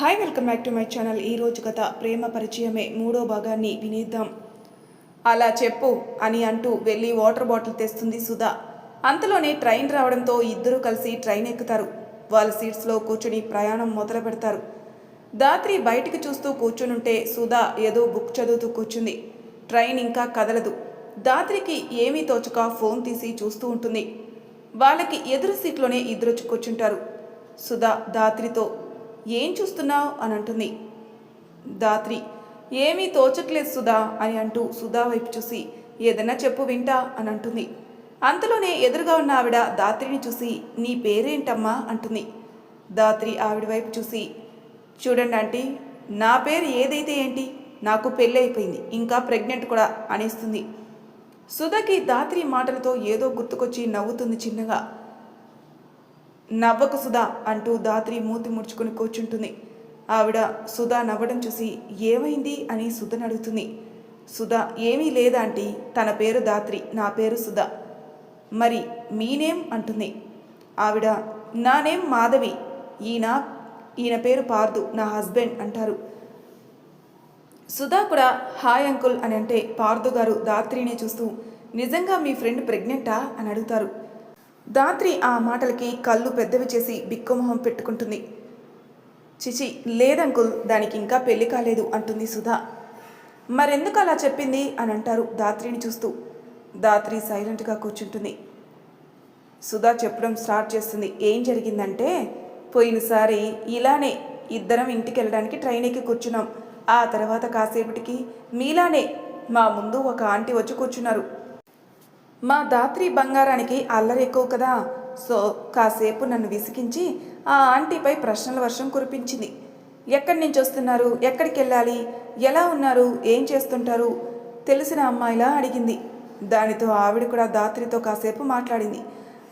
Hi welcome back to my channel ఈ రోజు కథ ప్రేమ పరిచయమే. మూడో భాగాన్ని వినేద్దాం. అలా చెప్పు అని అంటూ వెళ్ళి వాటర్ బాటిల్ తెస్తుంది సుధా. అంతలోనే ట్రైన్ రావడంతో ఇద్దరూ కలిసి ట్రైన్ ఎక్కుతారు. వాళ్ళ సీట్స్లో కూర్చుని ప్రయాణం మొదలు పెడతారు. దాత్రి బయటికి చూస్తూ కూర్చునుంటే సుధా ఏదో బుక్ చదువుతూ కూర్చుంది. ట్రైన్ ఇంకా కదలదు. దాత్రికి ఏమీ తోచక ఫోన్ తీసి చూస్తూ ఉంటుంది. వాళ్ళకి ఎదురు సీట్లోనే ఇద్దరు కూర్చుంటారు. సుధా దాత్రితో ఏం చూస్తున్నావు? అని అంటుంది. దాత్రి ఏమీ తోచట్లేదు సుధా అని అంటూ సుధా వైపు చూసి ఏదన్నా చెప్పు వింటా అని అంటుంది. అంతలోనే ఎదురుగా ఉన్న ఆవిడ దాత్రిని చూసి నీ పేరేంటమ్మా? అంటుంది. దాత్రి ఆవిడ వైపు చూసి చూడండి ఆంటీ నా పేరు ఏదైతే ఏంటి? నాకు పెళ్ళి అయిపోయింది ఇంకా ప్రెగ్నెంట్ కూడా అనేస్తుంది. సుధకి దాత్రి మాటలతో ఏదో గుర్తుకొచ్చి నవ్వుతుంది చిన్నగా. నవ్వకు సుధా అంటూ దాత్రి మూతి ముడుచుకుని కూర్చుంటుంది. ఆవిడ సుధా నవ్వడం చూసి ఏమైంది అని సుధను అడుగుతుంది. సుధా ఏమీ లేదా ఆంటీ తన పేరు దాత్రి నా పేరు సుధా. మరి మీ నేమ్? అంటుంది. ఆవిడ నా నేమ్ మాధవి. ఈయన ఈయన పేరు పార్దు నా హస్బెండ్ అంటారు. సుధా కూడా హాయ్ అంకుల్ అని అంటే పార్దు గారు దాత్రినే చూస్తూ నిజంగా మీ ఫ్రెండ్ ప్రెగ్నెంటా? అని అడుగుతారు. దాత్రి ఆ మాటలకి కళ్ళు పెద్దవి చేసి బిక్కుమొహం పెట్టుకుంటుంది. చిచి లేదంకుల్ దానికి ఇంకా పెళ్ళి కాలేదు అంటుంది సుధా. మరెందుకు అలా చెప్పింది అని అంటారు దాత్రిని చూస్తూ. దాత్రి సైలెంట్గా కూర్చుంటుంది. సుధా చెప్పడం స్టార్ట్ చేస్తుంది. ఏం జరిగిందంటే పోయినసారి ఇలానే ఇద్దరం ఇంటికి వెళ్ళడానికి ట్రైన్ ఎక్కి కూర్చున్నాం. ఆ తర్వాత కాసేపటికి మీలానే మా ముందు ఒక ఆంటీ వచ్చి కూర్చున్నారు. మా దాత్రి బంగారానికి అల్లరి ఎక్కువ కదా. సో కాసేపు నన్ను విసిగించి ఆ ఆంటీపై ప్రశ్నల వర్షం కురిపించింది. ఎక్కడి నుంచి వస్తున్నారు? ఎక్కడికి వెళ్ళాలి? ఎలా ఉన్నారు? ఏం చేస్తుంటారు? తెలిసిన అమ్మాయిలా అడిగింది. దానితో ఆవిడ కూడా దాత్రితో కాసేపు మాట్లాడింది.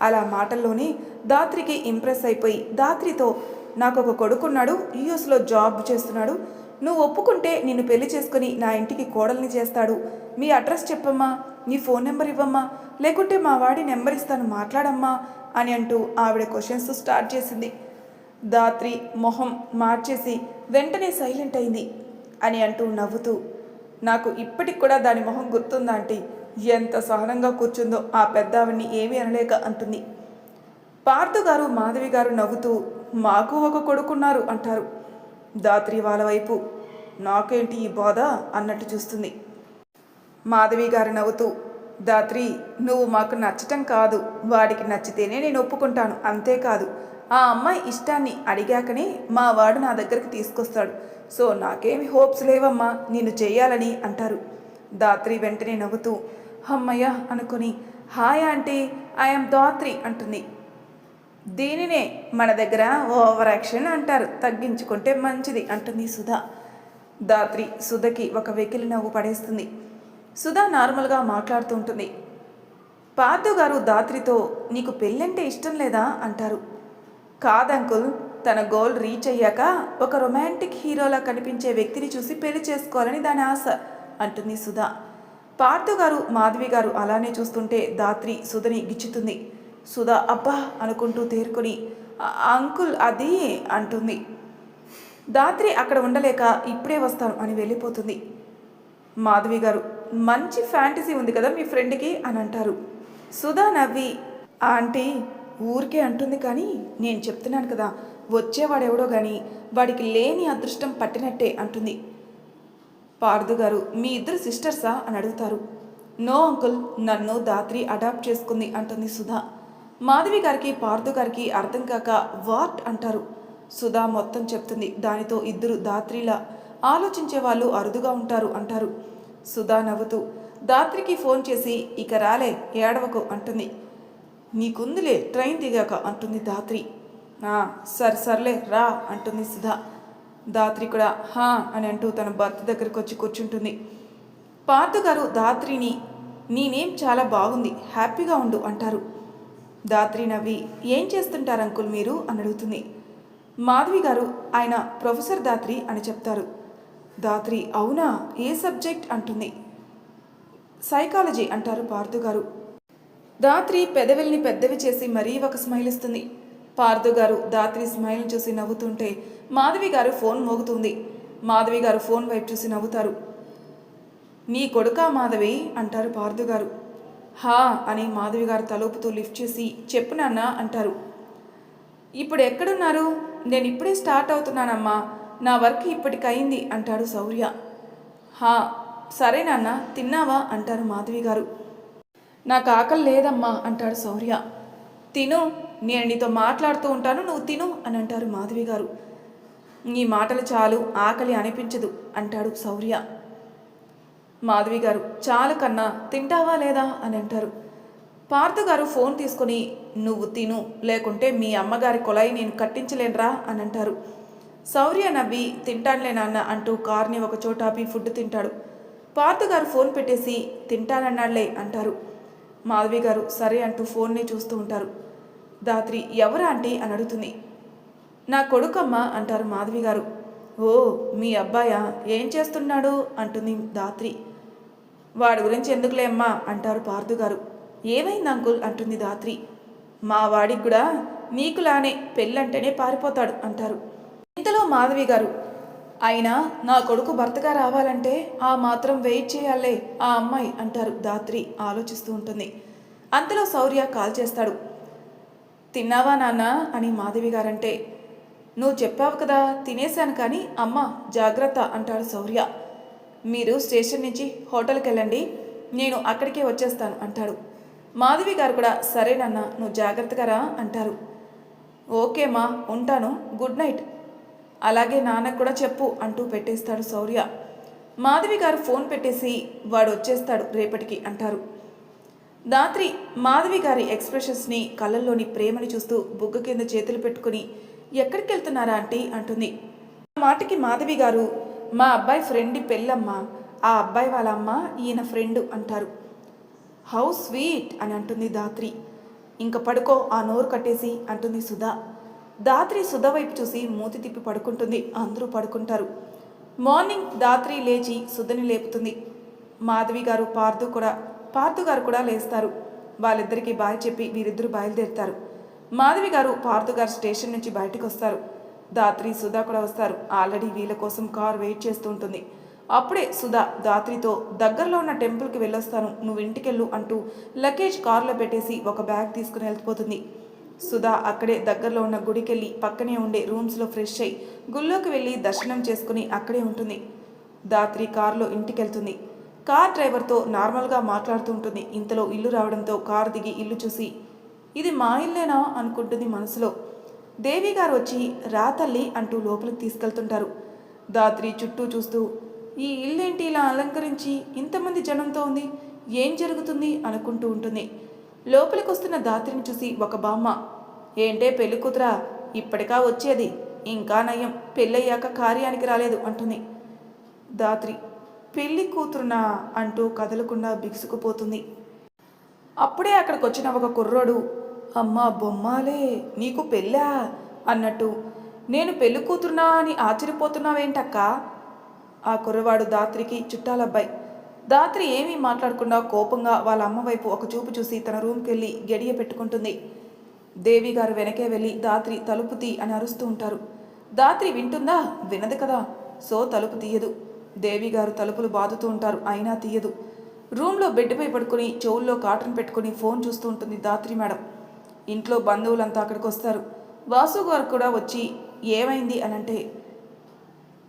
అలా మాటల్లోనే దాత్రికి ఇంప్రెస్ అయిపోయి దాత్రితో నాకు ఒక కొడుకున్నాడు యూఎస్లో జాబ్ చేస్తున్నాడు. నువ్వు ఒప్పుకుంటే నిన్ను పెళ్ళి చేసుకుని నా ఇంటికి కోడల్ని చేస్తాడు. మీ అడ్రస్ చెప్పమ్మా. నీ ఫోన్ నెంబర్ ఇవ్వమ్మా లేకుంటే మా వాడి నెంబర్ ఇస్తాను మాట్లాడమ్మా అని అంటూ ఆవిడ క్వశ్చన్స్ స్టార్ట్ చేసింది. దాత్రి మొహం మార్చేసి వెంటనే సైలెంట్ అయింది అని అంటూ నవ్వుతూ నాకు ఇప్పటికి కూడా దాని మొహం గుర్తుందాంటీ ఎంత సహనంగా కూర్చుందో ఆ పెద్దావిని ఏమీ అనలేక అంటుంది. పార్థు గారు మాధవి గారు నవ్వుతూ మాకు ఒక కొడుకున్నారు అంటారు. దాత్రి వాళ్ళ వైపు నాకేంటి ఈ బాధ అన్నట్టు చూస్తుంది. మాధవి గారు నవ్వుతూ దాత్రి నువ్వు మాకు నచ్చటం కాదు. వాడికి నచ్చితేనే నేను ఒప్పుకుంటాను. అంతేకాదు ఆ అమ్మాయి ఇష్టాన్ని అడిగాకనే మా వాడు నా దగ్గరికి తీసుకొస్తాడు. సో నాకేమి హోప్స్ లేవమ్మా. నేను చేయాలని అంటారు. దాత్రి వెంటనే నవ్వుతూ అమ్మయ్య అనుకుని హాయ్ ఆంటీ ఐఎమ్ దాత్రి అంటుంది. దీనినే మన దగ్గర ఓవర్ యాక్షన్ అంటారు. తగ్గించుకుంటే మంచిది అంటుంది సుధా. దాత్రి సుధకి ఒక వెకిలి నవ్వు పడేస్తుంది. సుధా నార్మల్గా మాట్లాడుతూ ఉంటుంది. పార్థు గారు దాత్రితో నీకు పెళ్ళంటే ఇష్టం లేదా? అంటారు. కాదంకుల్ తన గోల్ రీచ్ అయ్యాక ఒక రొమాంటిక్ హీరోలా కనిపించే వ్యక్తిని చూసి పెళ్ళి చేసుకోవాలని దాని ఆశ అంటుంది సుధా. పార్థు గారు మాధవి గారు అలానే చూస్తుంటే దాత్రి సుధని గిచ్చుతుంది. సుధా అబ్బా! అనుకుంటూ తేరుకొని "ఆ, అంకుల్ అది అంటుంది. దాత్రి అక్కడ ఉండలేక ఇప్పుడే వస్తాను అని వెళ్ళిపోతుంది. మాధవి గారు మంచి ఫ్యాంటసీ ఉంది కదా మీ ఫ్రెండ్కి అని అంటారు. సుధా నవ్వి ఆంటీ ఊరికే అంటుంది కానీ నేను చెప్తున్నాను కదా వచ్చేవాడెవడో కానీ వాడికి లేని అదృష్టం పట్టినట్టే అంటుంది. పార్దు గారు మీ ఇద్దరు సిస్టర్సా? అని అడుగుతారు. నో అంకుల్ నన్ను దాత్రి అడాప్ట్ చేసుకుంది అంటుంది సుధా. మాధవి గారికి పార్దు గారికి అర్థం కాక వాట్ అంటారు. సుధా మొత్తం చెప్తుంది దానితో ఇద్దరు దాత్రిలా ఆలోచించే వాళ్ళు అరుదుగా ఉంటారు అంటారు. సుధా నవ్వుతూ దాత్రికి ఫోన్ చేసి ఇక రాలే ఏడవకు అంటుంది. నీకుందిలే ట్రైన్ దిగాక అంటుంది దాత్రి. "ఆ, సరే సర్లే రా అంటుంది సుధా. దాత్రి కూడా హా అని అంటూ తన భర్త దగ్గరికి వచ్చి కూర్చుంటుంది. పార్థు గారు దాత్రిని నీ నేమ్ చాలా బాగుంది హ్యాపీగా ఉండు అంటారు. దాత్రి నవ్వి ఏం చేస్తుంటారు అంకుల్ మీరు? అని అడుగుతుంది. మాధవి గారు ఆయన ప్రొఫెసర్ దాత్రి అని చెప్తారు. దాత్రి అవునా? ఏ సబ్జెక్ట్? అంటుంది. సైకాలజీ అంటారు పార్థు గారు. దాత్రి పెదవిల్ని పెద్దవి చేసి మరీ ఒక స్మైల్ ఇస్తుంది. పార్థు గారు దాత్రి స్మైల్ చూసి నవ్వుతుంటే మాధవి గారు ఫోన్ మోగుతుంది. మాధవి గారు ఫోన్ వైపు చూసి నవ్వుతారు. నీ కొడుకా మాధవి? అంటారు పార్థు గారు. హా అని మాధవి గారు తలుపుతూ లిఫ్ట్ చేసి చెప్పు నాన్న అంటారు. ఇప్పుడు ఎక్కడున్నారు నేను ఇప్పుడే స్టార్ట్ అవుతున్నానమ్మా. నా వర్క్ ఇప్పటికయింది అంటాడు శౌర్య. హా సరే నాన్న తిన్నావా? అంటారు మాధవి గారు. నాకు ఆకలి లేదమ్మా అంటాడు శౌర్య. తిను నేను నీతో మాట్లాడుతూ ఉంటాను నువ్వు తిను అని అంటారు మాధవి గారు. నీ మాటలు చాలు ఆకలి అనిపించదు అంటాడు శౌర్య. మాధవి గారు చాలు కన్నా తింటావా లేదా? అని అంటారు. పార్థ గారు ఫోన్ తీసుకొని నువ్వు తిను లేకుంటే మీ అమ్మగారి కొలాయి నేను కట్టించలేనురా అని అంటారు. శౌర్య నవ్వి తింటానులే నాన్న అంటూ కార్ని ఒక చోట ఆపి ఫుడ్ తింటాడు. పార్థ గారు ఫోన్ పెట్టేసి తింటానన్నాళ్ళే అంటారు. మాధవి గారు సరే అంటూ ఫోన్ని చూస్తూ ఉంటారు. దాత్రి ఎవరా ఆంటీ? అని అడుగుతుంది. నా కొడుకమ్మ అంటారు మాధవి గారు. ఓ మీ అబ్బాయా? ఏం చేస్తున్నాడు? అంటుంది దాత్రి. వాడి గురించి ఎందుకులే అమ్మా? అంటారు పార్థు గారు. ఏమైంది అంకుల్? అంటుంది దాత్రి. మా వాడికి కూడా నీకులానే పెళ్ళంటేనే పారిపోతాడు అంటారు. ఇంతలో మాధవి గారు అయినా నా కొడుకు భర్తగా రావాలంటే ఆ మాత్రం వెయిట్ చేయాలే ఆ అమ్మాయి అంటారు దాత్రి ఆలోచిస్తూ ఉంటుంది. అంతలో శౌర్య కాల్ చేస్తాడు. తిన్నావా నాన్న? అని మాధవి గారంటే నువ్వు చెప్పావు కదా తినేశాను కానీ అమ్మ జాగ్రత్త అంటాడు శౌర్య. మీరు స్టేషన్ నుంచి హోటల్కి వెళ్ళండి నేను అక్కడికే వచ్చేస్తాను అంటాడు. మాధవి గారు కూడా సరేనన్నా నువ్వు జాగ్రత్తగా రా అంటారు. ఓకేమ్మా ఉంటాను గుడ్ నైట్ అలాగే నాన్నకు కూడా చెప్పు అంటూ పెట్టేస్తాడు శౌర్య. మాధవి గారు ఫోన్ పెట్టేసి వాడు వచ్చేస్తాడు రేపటికి అంటారు. దాత్రి మాధవి గారి ఎక్స్ప్రెషన్స్ని కళ్ళల్లోని ప్రేమని చూస్తూ బుగ్గ కింద చేతులు పెట్టుకుని ఎక్కడికి వెళ్తున్నారా అంటీ అంటుంది. ఆ మాటకి మాధవి గారు మా అబ్బాయి ఫ్రెండ్ పెళ్ళమ్మ ఆ అబ్బాయి వాళ్ళ అమ్మ ఈయన ఫ్రెండ్ అంటారు. హౌ స్వీట్ అని అంటుంది దాత్రి. ఇంక పడుకో ఆ నోరు కట్టేసి అంటుంది సుధా. దాత్రి సుధా వైపు చూసి మూతి తిప్పి పడుకుంటుంది. అందరూ పడుకుంటారు. మార్నింగ్ దాత్రి లేచి సుధని లేపుతుంది. మాధవి గారు పార్థు కూడా పార్థు గారు కూడా లేస్తారు. వాళ్ళిద్దరికీ బాయ్ చెప్పి వీరిద్దరూ బయలుదేరుతారు. మాధవి గారు పార్థు గారు స్టేషన్ నుంచి బయటకు వస్తారు. దాత్రి సుధా కూడా వస్తారు. ఆల్రెడీ వీళ్ళ కోసం కార్ వెయిట్ చేస్తూ ఉంటుంది. అప్పుడే సుధా దాత్రితో దగ్గరలో ఉన్న టెంపుల్కి వెళ్ళొస్తాను నువ్వు ఇంటికెళ్ళు అంటూ లగేజ్ కార్లో పెట్టేసి ఒక బ్యాగ్ తీసుకుని వెళ్ళిపోతుంది. సుధా అక్కడే దగ్గరలో ఉన్న గుడికెళ్ళి పక్కనే ఉండే రూమ్స్లో ఫ్రెష్ అయి గుళ్ళోకి వెళ్ళి దర్శనం చేసుకుని అక్కడే ఉంటుంది. దాత్రి కారులో ఇంటికెళ్తుంది. కార్ డ్రైవర్తో నార్మల్గా మాట్లాడుతూ ఉంటుంది. ఇంతలో ఇల్లు రావడంతో కారు దిగి ఇల్లు చూసి ఇది మా ఇల్లేనా? అనుకుంటుంది మనసులో. దేవి గారు వచ్చి రాతల్లి అంటూ లోపలికి తీసుకెళ్తుంటారు. దాత్రి చుట్టూ చూస్తూ ఈ ఇల్లేంటి ఇలా అలంకరించి ఇంతమంది జనంతో ఉంది? ఏం జరుగుతుంది? అనుకుంటూ ఉంటుంది. లోపలికి వస్తున్న దాత్రిని చూసి ఒక బామ్మ ఏంటే పెళ్ళి కూతురా? ఇప్పటికా వచ్చేది. ఇంకా నయం. పెళ్ళయ్యాక కార్యానికి రాలేదు అంటుంది. దాత్రి పెళ్ళి కూతురునా? అంటూ కదలకుండా బిగుసుకుపోతుంది. అప్పుడే అక్కడికి వచ్చిన ఒక కుర్రోడు. అమ్మా బొమ్మాలే! నీకు పెళ్ళా? అన్నట్టు నేను పెళ్ళి కూతురునా అని ఆశ్చర్యపోతున్నావేంటక్క? ఆ కుర్రవాడు దాత్రికి చుట్టాలబ్బాయి దాత్రి ఏమీ మాట్లాడకుండా కోపంగా వాళ్ళ అమ్మ వైపు ఒక చూపు చూసి తన రూమ్కి వెళ్ళి గడియ పెట్టుకుంటుంది. దేవి గారు వెనకే వెళ్ళి దాత్రి తలుపు తీ అని అరుస్తూ ఉంటారు. దాత్రి వింటుందా? వినదు కదా. సో తలుపు తీయదు. దేవి గారు తలుపులు బాదుతూ ఉంటారు. అయినా తీయదు. రూమ్లో బెడ్పై పడుకొని చెవుల్లో కాటన్ పెట్టుకుని ఫోన్ చూస్తూ ఉంటుంది దాత్రి మేడం. ఇంట్లో బంధువులంతా అక్కడికి వస్తారు. వాసు గారు కూడా వచ్చి ఏమైంది అని అంటే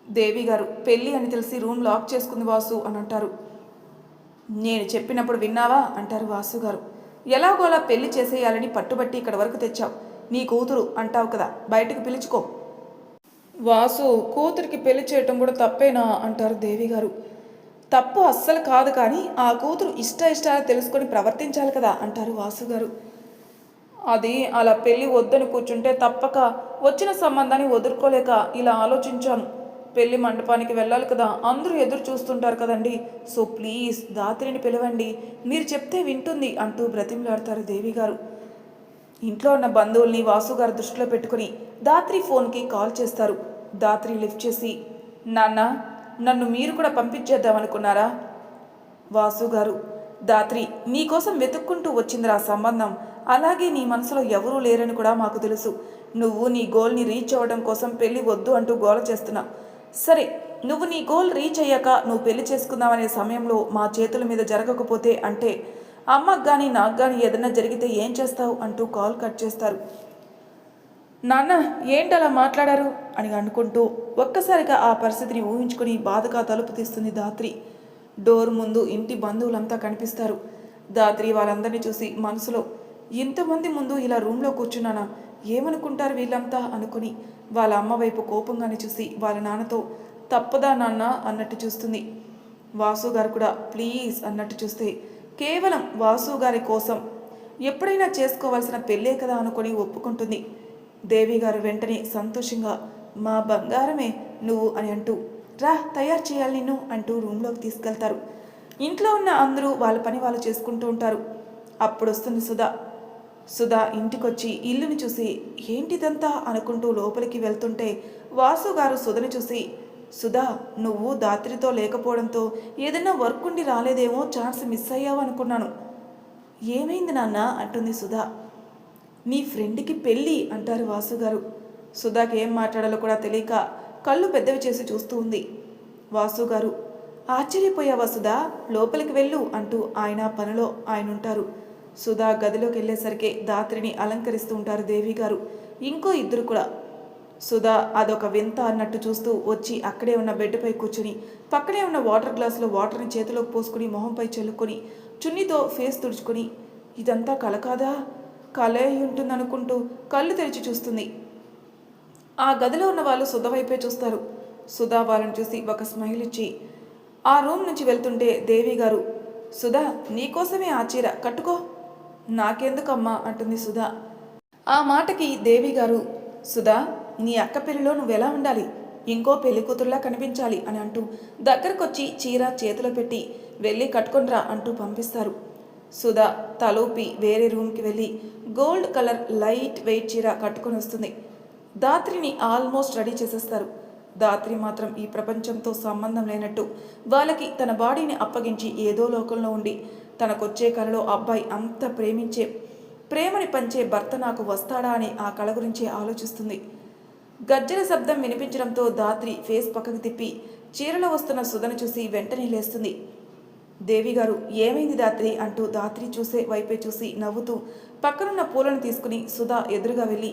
దేవి గారు పెళ్ళి అని తెలిసి రూమ్ లాక్ చేసుకుంది వాసు అని అంటారు. నేను చెప్పినప్పుడు విన్నావా? అంటారు వాసుగారు. ఎలాగోలా పెళ్ళి చేసేయాలని పట్టుబట్టి ఇక్కడ వరకు తెచ్చావు. నీ కూతురు అంటావు కదా బయటకు పిలుచుకో. వాసు కూతురికి పెళ్ళి చేయటం కూడా తప్పేనా? అంటారు దేవి గారు తప్పు అస్సలు కాదు కానీ ఆ కూతురు ఇష్ట ఇష్టాలు తెలుసుకొని ప్రవర్తించాలి కదా అంటారు వాసు గారు అది అలా పెళ్ళి వద్దని కూర్చుంటే తప్పక వచ్చిన సంబంధాన్ని వదులుకోలేక ఇలా ఆలోచించాను. పెళ్ళి మండపానికి వెళ్ళాలి కదా. అందరూ ఎదురు చూస్తుంటారు కదండి. సో ప్లీజ్ దాత్రిని పిలవండి. మీరు చెప్తే వింటుంది అంటూ బ్రతిమలాడతారు దేవి గారు. ఇంట్లో ఉన్న బంధువుల్ని వాసుగారు దృష్టిలో పెట్టుకుని దాత్రి ఫోన్కి కాల్ చేస్తారు. దాత్రి లిఫ్ట్ చేసి నాన్న నన్ను మీరు కూడా పంపించేద్దామనుకున్నారా వాసు గారు దాత్రి నీకోసం వెతుక్కుంటూ వచ్చిందిరా సంబంధం. అలాగే నీ మనసులో ఎవరూ లేరని కూడా మాకు తెలుసు. నువ్వు నీ గోల్ని రీచ్ అవ్వడం కోసం పెళ్ళి వద్దు అంటూ గోల చేస్తున్నావు సరే నువ్వు నీ గోల్ రీచ్ అయ్యాక నువ్వు పెళ్ళి చేసుకుందామనే సమయంలో మా చేతుల మీద జరగకపోతే అంటే అమ్మకు కానీ నాకు కానీ ఏదైనా జరిగితే ఏం చేస్తావు అంటూ కాల్ కట్ చేస్తారు. నాన్న అలా మాట్లాడారు? అని అనుకుంటూ ఒక్కసారిగా ఆ పరిస్థితిని ఊహించుకుని బాధగా తలుపు తీస్తుంది దాత్రి డోర్ ముందు ఇంటి బంధువులంతా కనిపిస్తారు. దాత్రి వాళ్ళందరినీ చూసి మనసులో ఇంతమంది ముందు ఇలా రూమ్లో కూర్చున్నానా? ఏమనుకుంటారు వీళ్ళంతా అనుకుని వాళ్ళ అమ్మ వైపు కోపంగానే చూసి వాళ్ళ నాన్నతో తప్పదా నాన్న అన్నట్టు చూస్తుంది. వాసు గారు కూడా ప్లీజ్ అన్నట్టు చూస్తే కేవలం వాసు గారి కోసం ఎప్పుడైనా చేసుకోవాల్సిన పెళ్ళే కదా అనుకొని ఒప్పుకుంటుంది. దేవి గారు వెంటనే సంతోషంగా మా బంగారమే నువ్వు అని అంటూ రా తయారు చేయాలి నిన్ను అంటూ రూమ్లోకి తీసుకెళ్తారు. ఇంట్లో ఉన్న అందరూ వాళ్ళ పని వాళ్ళు చేసుకుంటూ ఉంటారు. అప్పుడు వస్తుంది సుధా. సుధా ఇంటికొచ్చి ఇల్లుని చూసి ఏంటిదంతా? అనుకుంటూ లోపలికి వెళ్తుంటే వాసు గారు సుధని చూసి సుధా నువ్వు దాత్రితో లేకపోవడంతో ఏదైనా వర్క్ ఉండి రాలేదేమో ఛాన్స్ మిస్ అయ్యావు అనుకున్నాను. ఏమైంది నాన్న? అంటుంది సుధా. నీ ఫ్రెండ్కి పెళ్ళి అంటారు వాసు గారు. సుధాకి ఏం మాట్లాడాలో కూడా తెలియక కళ్ళు పెద్దవి చేసి చూస్తూ ఉంది. వాసు గారు ఆశ్చర్యపోయావా సుధా? లోపలికి వెళ్ళు అంటూ ఆయన పనిలో ఆయన ఉంటారు సుధా గదిలోకి వెళ్ళేసరికి దాత్రిని అలంకరిస్తూ ఉంటారు దేవి గారు. ఇంకో ఇద్దరు కూడా. సుధా అదొక వింత అన్నట్టు చూస్తూ వచ్చి అక్కడే ఉన్న బెడ్పై కూర్చుని పక్కనే ఉన్న వాటర్ గ్లాసులో వాటర్ని చేతిలోకి పోసుకుని మొహంపై చల్లుకొని చున్నీతో ఫేస్ తుడుచుకొని ఇదంతా కల కాదా? కలే అయి ఉంటుందనుకుంటూ కళ్ళు తెరిచి చూస్తుంది. ఆ గదిలో ఉన్న వాళ్ళు సుధ వైపే చూస్తారు. సుధా వాళ్ళని చూసి ఒక స్మైల్ ఇచ్చి ఆ రూమ్ నుంచి వెళ్తుంటే దేవి గారు సుధా నీకోసమే ఆ చీర కట్టుకో. నాకెందుకమ్మా? అంటుంది సుధా. ఆ మాటకి దేవి గారు సుధా నీ అక్క పెళ్ళిలో నువ్వెలా ఉండాలి? ఇంకో పెళ్ళి కూతురులా కనిపించాలి అని అంటూ దగ్గరకొచ్చి చీర చేతిలో పెట్టి వెళ్ళి కట్టుకొనిరా అంటూ పంపిస్తారు. సుధా తలూపి వేరే రూమ్కి వెళ్ళి గోల్డ్ కలర్ లైట్ వెయిట్ చీర కట్టుకొని వస్తుంది. దాత్రిని ఆల్మోస్ట్ రెడీ చేసేస్తారు. దాత్రి మాత్రం ఈ ప్రపంచంతో సంబంధం లేనట్టు వాళ్ళకి తన బాడీని అప్పగించి ఏదో లోకంలో ఉండి తనకొచ్చే కలలో అబ్బాయి అంత ప్రేమించే ప్రేమని పంచే భర్త నాకు వస్తాడా అని ఆ కళ గురించి ఆలోచిస్తుంది. గజ్జల శబ్దం వినిపించడంతో దాత్రి ఫేస్ పక్కకు తిప్పి చీరలో వస్తున్న సుధను చూసి వెంటనే లేస్తుంది. దేవి గారు ఏమైంది దాత్రి? అంటూ దాత్రి చూసే వైపే చూసి నవ్వుతూ పక్కనున్న పూలను తీసుకుని సుధా ఎదురుగా వెళ్ళి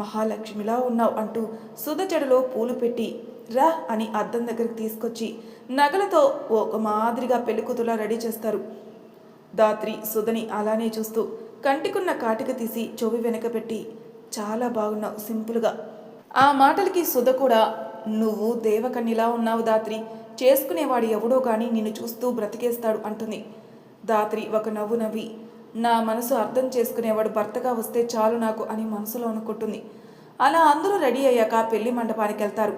మహాలక్ష్మిలా ఉన్నావు అంటూ సుధ చెడలో పూలు పెట్టి రా అని అద్దం దగ్గరికి తీసుకొచ్చి నగలతో ఒక మాదిరిగా పెళ్ళికూతులా రెడీ చేస్తారు. దాత్రి సుధని అలానే చూస్తూ కంటికున్న కాటిక తీసి చెవి వెనక పెట్టి చాలా బాగున్నావు సింపుల్గా ఆ మాటలకి సుధ కూడా నువ్వు దేవకన్నిలా ఉన్నావు దాత్రి చేసుకునేవాడు ఎవడో కానీ నిన్ను చూస్తూ బ్రతికేస్తాడు అంటుంది. దాత్రి ఒక నవ్వు నవ్వి నా మనసు అర్థం చేసుకునేవాడు భర్తగా వస్తే చాలు నాకు అని మనసులో అనుకుంటుంది. అలా అందరూ రెడీ అయ్యాక పెళ్ళి మండపానికి వెళ్తారు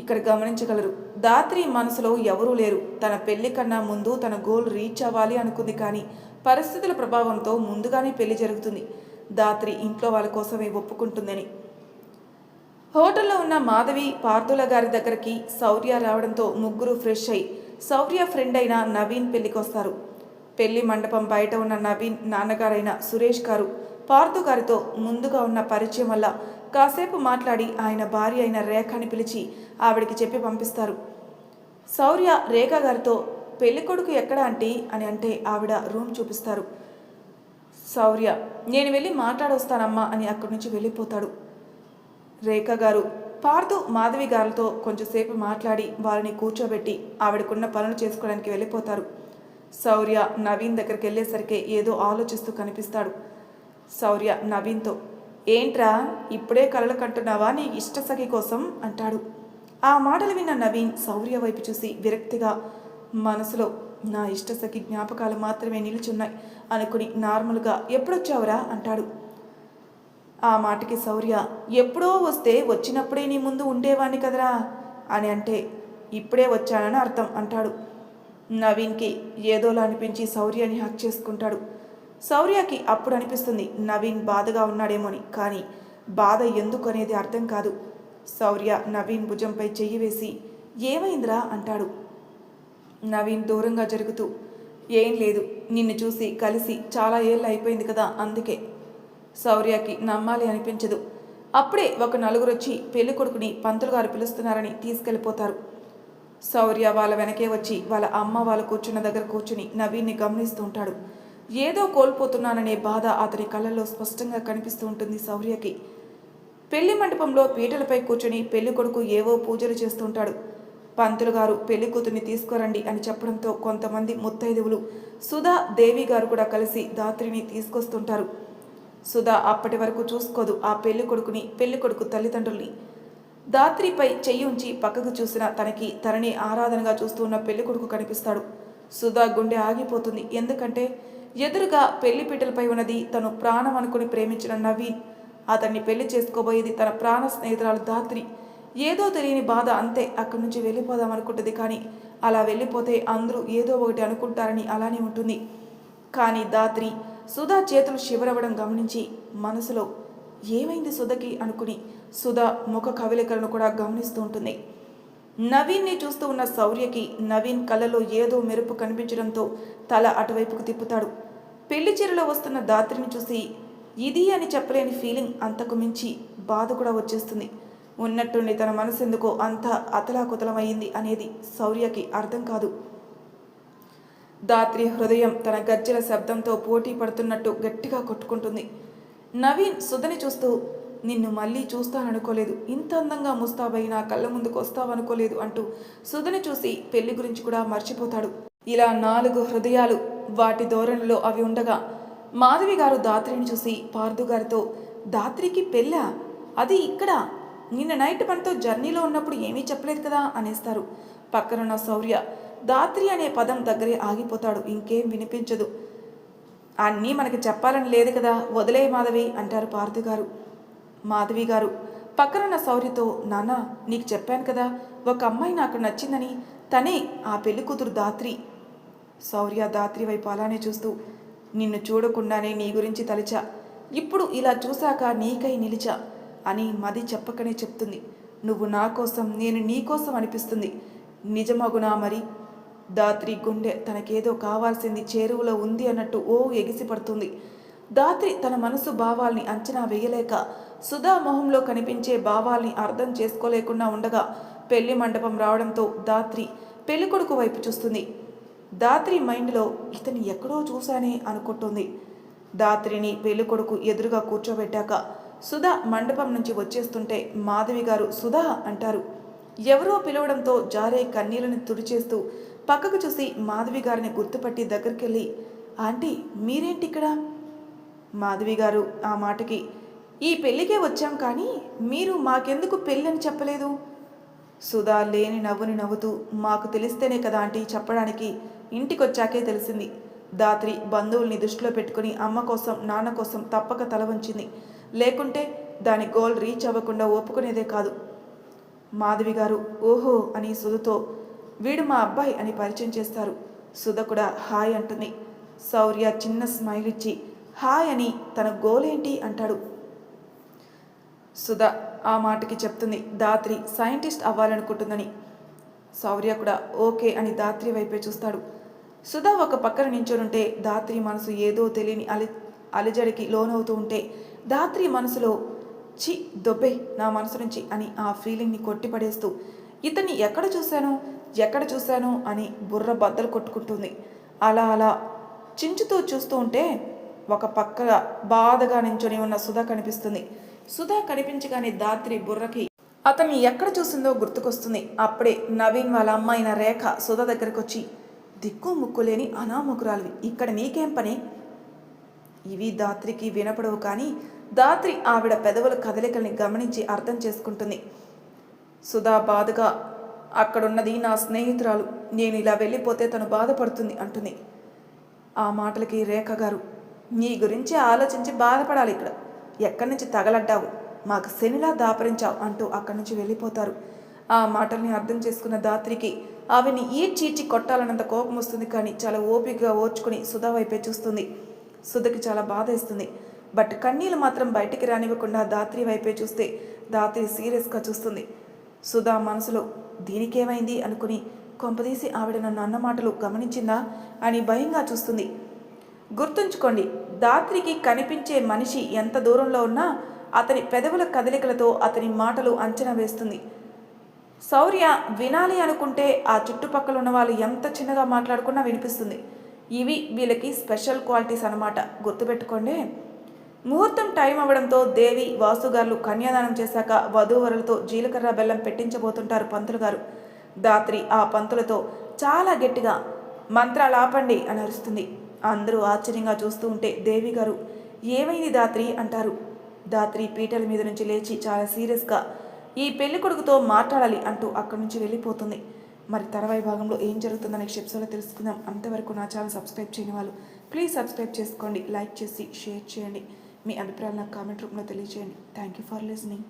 ఇక్కడ గమనించగలరు. దాత్రి మనసులో ఎవరూ లేరు. తన పెళ్ళి కన్నా ముందు తన గోల్ రీచ్ అవ్వాలి అనుకుంది కానీ పరిస్థితుల ప్రభావంతో ముందుగానే పెళ్ళి జరుగుతుంది. దాత్రి ఇంట్లో వాళ్ళ కోసమే ఒప్పుకుంటుందని. హోటల్లో ఉన్న మాధవి పార్థుల గారి దగ్గరికి శౌర్య రావడంతో ముగ్గురు ఫ్రెష్ అయి శౌర్య ఫ్రెండ్ అయిన నవీన్ పెళ్ళికొస్తారు. పెళ్ళి మండపం బయట ఉన్న నవీన్ నాన్నగారైన సురేష్ గారు పార్థు గారితో ముందుగా ఉన్న పరిచయం వల్ల కాసేపు మాట్లాడి ఆయన భార్య అయిన రేఖని పిలిచి ఆవిడికి చెప్పి పంపిస్తారు. శౌర్య రేఖ గారితో పెళ్ళి కొడుకు ఎక్కడ ఆంటీ అని అంటే ఆవిడ రూమ్ చూపిస్తారు. శౌర్య నేను వెళ్ళి మాట్లాడొస్తానమ్మా అని అక్కడి నుంచి వెళ్ళిపోతాడు. రేఖ గారు పార్థు మాధవి గారితో కొంచెంసేపు మాట్లాడి వారిని కూర్చోబెట్టి ఆవిడకున్న పనులు చేసుకోవడానికి వెళ్ళిపోతారు. శౌర్య నవీన్ దగ్గరికి వెళ్ళేసరికి ఏదో ఆలోచిస్తూ కనిపిస్తాడు. శౌర్య నవీన్తో ఏంట్రా ఇప్పుడే కలలు కంటున్నావా నీ ఇష్ట సఖి కోసం? అంటాడు. ఆ మాటలు విన్న నవీన్ శౌర్య వైపు చూసి విరక్తిగా మనసులో నా ఇష్ట సఖి జ్ఞాపకాలు మాత్రమే నిలుచున్నాయి అనుకుని నార్మల్గా ఎప్పుడొచ్చావురా? అంటాడు. ఆ మాటకి శౌర్య ఎప్పుడో వస్తే వచ్చినప్పుడే నీ ముందు ఉండేవాణ్ణి కదరా? అని అంటే ఇప్పుడే వచ్చానని అర్థం అంటాడు. నవీన్కి ఏదోలా అనిపించి శౌర్యని హక్ చేసుకుంటాడు. శౌర్యకి అప్పుడు అనిపిస్తుంది నవీన్ బాధగా ఉన్నాడేమోని. కానీ బాధ ఎందుకు అనేది అర్థం కాదు. శౌర్య నవీన్ భుజంపై చెయ్యి వేసి ఏమైందిరా అంటాడు. నవీన్ దూరంగా జరుగుతూ ఏం లేదు నిన్ను చూసి కలిసి చాలా ఏళ్ళు అయిపోయింది కదా అందుకే. శౌర్యకి నమ్మాలి అనిపించదు. అప్పుడే ఒక నలుగురు వచ్చి పెళ్ళి కొడుకుని పంతులు గారు పిలుస్తున్నారని తీసుకెళ్ళిపోతారు. శౌర్య వాళ్ళ వెనకే వచ్చి వాళ్ళ అమ్మ వాళ్ళు కూర్చున్న దగ్గర కూర్చుని నవీన్ని గమనిస్తూ ఉంటాడు. ఏదో కోల్పోతున్నాననే బాధ అతని కళ్ళల్లో స్పష్టంగా కనిపిస్తూ ఉంటుంది శౌర్యకి. పెళ్ళి మండపంలో పీటలపై కూర్చొని పెళ్ళి కొడుకు ఏవో పూజలు చేస్తుంటాడు. పంతులు గారు పెళ్ళి కూతుర్ని తీసుకురండి అని చెప్పడంతో కొంతమంది ముత్తైదువులు సుధా దేవి గారు కూడా కలిసి దాత్రిని తీసుకొస్తుంటారు. సుధా అప్పటి వరకు చూసుకోదు ఆ పెళ్ళి కొడుకుని పెళ్ళి కొడుకు తల్లిదండ్రుల్ని. దాత్రిపై చెయ్యి ఉంచి పక్కకు చూసిన తనకి తనని ఆరాధనగా చూస్తున్న పెళ్ళి కొడుకు కనిపిస్తాడు. సుధా గుండె ఆగిపోతుంది. ఎందుకంటే ఎదురుగా పెళ్ళి పీటలపై ఉన్నది తను ప్రాణం అనుకుని ప్రేమించిన నవీన్ అతన్ని పెళ్ళి చేసుకోబోయేది తన ప్రాణ స్నేహితురాలు దాత్రి ఏదో తెలియని బాధ అంతే అక్కడి నుంచి వెళ్ళిపోదాం అనుకుంటుంది కానీ అలా వెళ్ళిపోతే అందరూ ఏదో ఒకటి అనుకుంటారని అలానే ఉంటుంది. కానీ దాత్రి సుధా చేతులు శివరవ్వడం గమనించి మనసులో ఏమైంది సుధకి అనుకుని సుధా ముఖ కవిలికలను కూడా గమనిస్తూ ఉంటుంది. నవీన్ని చూస్తూ ఉన్న శౌర్యకి నవీన్ కళ్ళలో ఏదో మెరుపు కనిపించడంతో తల అటువైపుకు తిప్పుతాడు. పెళ్ళి చీరలో వస్తున్న దాత్రిని చూసి ఇది అని చెప్పలేని ఫీలింగ్ అంతకు మించి బాధ కూడా వచ్చేస్తుంది. ఉన్నట్టుండి తన మనసు ఎందుకో అంత అతలాకుతలమైంది అనేది శౌర్యకి అర్థం కాదు. దాత్రి హృదయం తన గజ్జల శబ్దంతో పోటీ పడుతున్నట్టు గట్టిగా కొట్టుకుంటుంది. నవీన్ సుధని చూస్తూ నిన్ను మళ్ళీ చూస్తాననుకోలేదు. ఇంత అందంగా ముస్తాబై నా కళ్ళ ముందుకు వస్తావనుకోలేదు అంటూ సుధని చూసి పెళ్ళి గురించి కూడా మర్చిపోతాడు. ఇలా నాలుగు హృదయాలు వాటి ధోరణిలో అవి ఉండగా మాధవి గారు దాత్రిని చూసి పార్దు గారితో దాత్రికి పెళ్ళా? అది ఇక్కడ? నిన్న నైట్ మనతో జర్నీలో ఉన్నప్పుడు ఏమీ చెప్పలేదు కదా? అనేస్తారు. పక్కనున్న శౌర్య దాత్రి అనే పదం దగ్గరే ఆగిపోతాడు ఇంకేం వినిపించదు. అన్నీ మనకి చెప్పాలని లేదు కదా వదిలే మాధవి అంటారు పార్థు గారు. మాధవి గారు పక్కనున్న శౌర్యతో నాన్న నీకు చెప్పాను కదా ఒక అమ్మాయి నాకు నచ్చిందని తనే ఆ పెళ్ళి కూతురు దాత్రి. శౌర్య దాత్రి వైపు అలానే చూస్తూ నిన్ను చూడకుండానే నీ గురించి తలిచా ఇప్పుడు ఇలా చూశాక నీకై నిలిచా అని మది చెప్పకనే చెప్తుంది. నువ్వు నా కోసం నేను నీ కోసం అనిపిస్తుంది. నిజమగునా మరి? దాత్రి గుండె తనకేదో కావాల్సింది చేరువలో ఉంది అన్నట్టు ఓ ఎగిసి పడుతుంది దాత్రి తన మనసు భావాల్ని అంచనా వేయలేక సుధా మొహంలో కనిపించే భావాల్ని అర్థం చేసుకోలేకుండా ఉండగా పెళ్ళి మండపం రావడంతో దాత్రి పెళ్ళికొడుకు వైపు చూస్తుంది. దాత్రి మైండ్లో ఇతని ఎక్కడో చూశానే అనుకుంటుంది. దాత్రిని పెళ్ళికొడుకు ఎదురుగా కూర్చోబెట్టాక సుధా మండపం నుంచి వచ్చేస్తుంటే మాధవి గారు సుధా అంటారు. ఎవరో పిలవడంతో జారే కన్నీళ్ళని తుడిచేస్తూ పక్కకు చూసి మాధవి గారిని గుర్తుపట్టి దగ్గరికెళ్ళి ఆంటీ మీరేంటి ఇక్కడ మాధవి గారు ఆ మాటకి ఈ పెళ్ళికే వచ్చాం కానీ మీరు మాకెందుకు పెళ్ళని చెప్పలేదు? సుధా లేని నవ్వుని నవ్వుతూ మాకు తెలిస్తేనే కదా ఆంటీ చెప్పడానికి ఇంటికొచ్చాకే తెలిసింది. దాత్రి బంధువుల్ని దృష్టిలో పెట్టుకుని అమ్మ కోసం నాన్న కోసం తప్పక తల వంచింది. లేకుంటే దాని గోల్ రీచ్ అవ్వకుండా ఒప్పుకునేదే కాదు. మాధవి గారు ఓహో అని సుధతో వీడు మా అబ్బాయి అని పరిచయం చేస్తారు. సుధ కూడా హాయ్ అంటుంది. శౌర్య చిన్న స్మైల్ ఇచ్చి హాయ్ అని తన గోలేంటి అంటాడు. సుధా ఆ మాటకి చెప్తుంది. దాత్రి సైంటిస్ట్ అవ్వాలనుకుంటుందని. శౌర్య కూడా ఓకే అని దాత్రి వైపే చూస్తాడు. సుధా ఒక పక్కన నించోనుంటే దాత్రి మనసు ఏదో తెలియని అలి అలిజడికి లోనవుతూ ఉంటే దాత్రి మనసులో చి దొబ్బే నా మనసు నుంచి అని ఆ ఫీలింగ్ని కొట్టిపడేస్తూ ఇతన్ని ఎక్కడ చూశాను ఎక్కడ చూశాను అని బుర్ర బద్దలు కొట్టుకుంటుంది. అలా అలా చించుతూ చూస్తూ ఉంటే ఒక పక్క బాధగా నించొని ఉన్న సుధా కనిపిస్తుంది. సుధా కనిపించగానే దాత్రి బుర్రకి అతన్ని ఎక్కడ చూసిందో గుర్తుకొస్తుంది. అప్పుడే నవీన్ వాళ్ళ అమ్మాయిన రేఖ సుధా దగ్గరకు వచ్చి దిక్కు ముక్కు లేని అనామకురాలివి. ఇక్కడ నీకేం పని? ఇవి దాత్రికి వినపడవు కానీ దాత్రి ఆవిడ పెదవుల కదలికల్ని గమనించి అర్థం చేసుకుంటుంది. సుధా బాధగా అక్కడున్నది నా స్నేహితురాలు. నేను ఇలా వెళ్ళిపోతే తను బాధపడుతుంది అంటుంది. ఆ మాటలకి రేఖ గారు నీ గురించి ఆలోచించి బాధపడాలి ఇక్కడ. ఎక్కడి నుంచి తగలడ్డావు? మాకు శనిలా దాపరించావు అంటూ అక్కడి నుంచి వెళ్ళిపోతారు. ఆ మాటల్ని అర్థం చేసుకున్న దాత్రికి ఆవిని ఈ చీచి కొట్టాలన్నంత కోపం వస్తుంది కానీ చాలా ఓపికగా ఓర్చుకుని సుధా వైపే చూస్తుంది. సుధకి చాలా బాధ ఇస్తుంది బట్ కన్నీళ్ళు మాత్రం బయటికి రానివ్వకుండా దాత్రి వైపే చూస్తే దాత్రి సీరియస్గా చూస్తుంది. సుధా మనసులో దీనికేమైంది? అనుకుని కొంపదీసి ఆవిడ నన్ను అన్న మాటలు గమనించిందా అని భయంగా చూస్తుంది. గుర్తుంచుకోండి దాత్రికి కనిపించే మనిషి ఎంత దూరంలో ఉన్నా అతని పెదవుల కదలికలతో అతని మాటలు అంచనా వేస్తుంది. శౌర్య వినాలి అనుకుంటే ఆ చుట్టుపక్కల ఉన్న వాళ్ళు ఎంత చిన్నగా మాట్లాడుకున్నా వినిపిస్తుంది. ఇవి వీళ్ళకి స్పెషల్ క్వాలిటీస్ అన్నమాట. గుర్తుపెట్టుకోండి. ముహూర్తం టైం అవ్వడంతో దేవి వాసుగారులు కన్యాదానం చేశాక వధూవరులతో జీలకర్ర బెల్లం పెట్టించబోతుంటారు పంతులు గారు. దాత్రి ఆ పంతులతో చాలా గట్టిగా మంత్రాలు ఆపండి అని అరుస్తుంది. అందరూ ఆశ్చర్యంగా చూస్తూ ఉంటే దేవి గారు ఏమైంది దాత్రి? అంటారు. దాత్రి పీటల మీద నుంచి లేచి చాలా సీరియస్గా ఈ పెళ్ళి కొడుకుతో మాట్లాడాలి అంటూ అక్కడి నుంచి వెళ్ళిపోతుంది. మరి తర్వాయి భాగంలో ఏం జరుగుతుందో నెక్స్ట్ ఎపిసోడ్లో తెలుసుకుందాం. అంతవరకు నా ఛానల్ సబ్స్క్రైబ్ చేయని వాళ్ళు ప్లీజ్ సబ్స్క్రైబ్ చేసుకోండి లైక్ చేసి షేర్ చేయండి. మీ అభిప్రాయాలు నాకు కామెంట్ రూపంలో తెలియజేయండి థ్యాంక్ యూ ఫర్ లిజనింగ్